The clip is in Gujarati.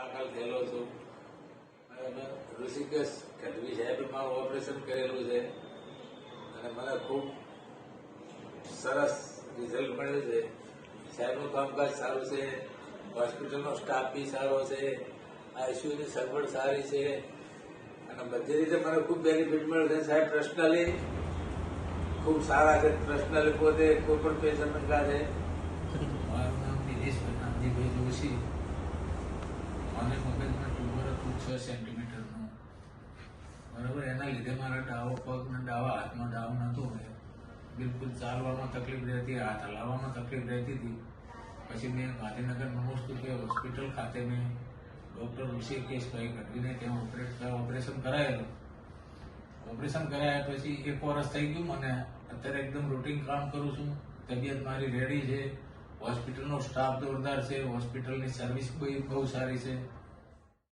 દાખલ થયેલો છું. અને ઋષિકેશ ગઢવી સાહેબે મારું ઓપરેશન કરેલું છે. અને મને ખૂબ સરસ રિઝલ્ટ મળ્યું છે. સાહેબનું કામકાજ સારું છે. હોસ્પિટલનો સ્ટાફ બી સારો છે. આઈસીયુની સગવડ સારી છે. અને બધી રીતે મને ખૂબ બેનિફિટ મળ્યો છે. સાહેબ પર્સનલી ખૂબ સારા છે. પર્સનલી પોતે કોઈ પણ પેશન્ટ છે. દિનેશભાઈ જોશી. મને મગજમાં ટ્યુમર હતું છ સેન્ટીમીટરનું બરાબર? એના લીધે મારા ડાવો, પગ ને ડાવા હાથમાં ડાવ નહોતું ને બિલકુલ ચાલવામાં તકલીફ રહેતી, હાથ હલાવવામાં તકલીફ રહેતી હતી. પછી મેં ગાંધીનગર કે હોસ્પિટલ ખાતે મેં ડૉક્ટર ઋષિકેશભાઈ ગઢવીને ત્યાં ઓપરેટ ઓપરેશન કરાયેલું. ઓપરેશન કરાયા પછી એક વર્ષ થઈ ગયું મને. અત્યારે એકદમ રૂટીન કામ કરું છું. તબિયત મારી રેડી છે. હોસ્પિટલનો સ્ટાફ જોરદાર છે હોસ્પિટલની સર્વિસ બી બહુ સારી છે.